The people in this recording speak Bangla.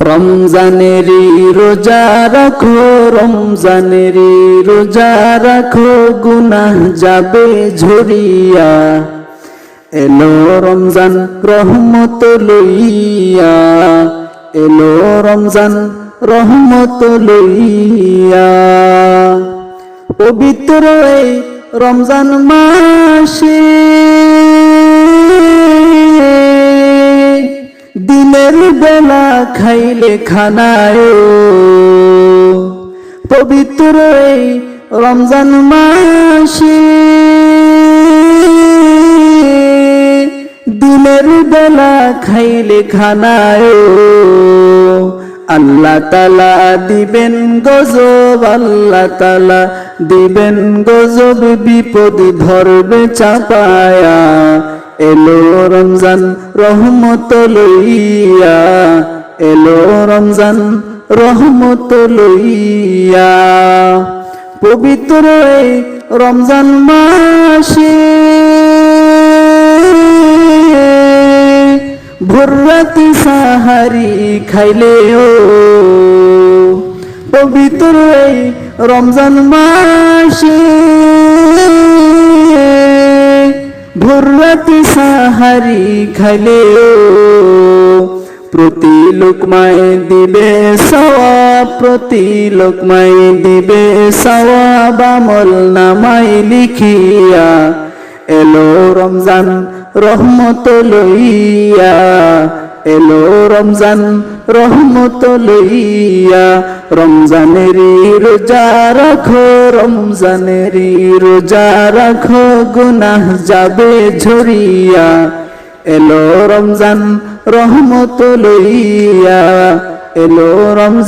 রমজানেরই রোজা রাখো রমজানেরই রোজা রাখো, গুনাহ যাবে ঝরিয়া। এলো রমজান রহমত লইয়া, এলো রমজান রহমত লইয়া। পবিত্র এই রমজান মাসে খাইলে খানায় পবিত্র রমজান মাসে দিনের বেলা খাইলে খানায় আল্লাহ তালা দিবেন গজব, আল্লাহ তালা দিবেন গজব, বিপদ ধরবে চাপায়া। এলো রমজান রহমত লইয়া। এলো রমজান রহমত লইয়া। পবিত্র এই রমজান মাসে ভোররাতি সাহারি খাইলে ও। পবিত্র এই রমজান মাসে ভোররাতি সাহারি খাইলে ও। প্রতি লোকমায় দিবে সওয়াব, প্রতি লোকমায় দিবে সওয়াব আমল নামাই লিখিয়া এলো রমজান রহমত লইয়া, এলো রমজান রহমত লইয়া রমজানেরই রোজা রাখো রমজানেরই রোজা রাখো, গুনাহ যাবে ঝরিয়া, এলো রমজান রহমত লইয়া এলো রমজান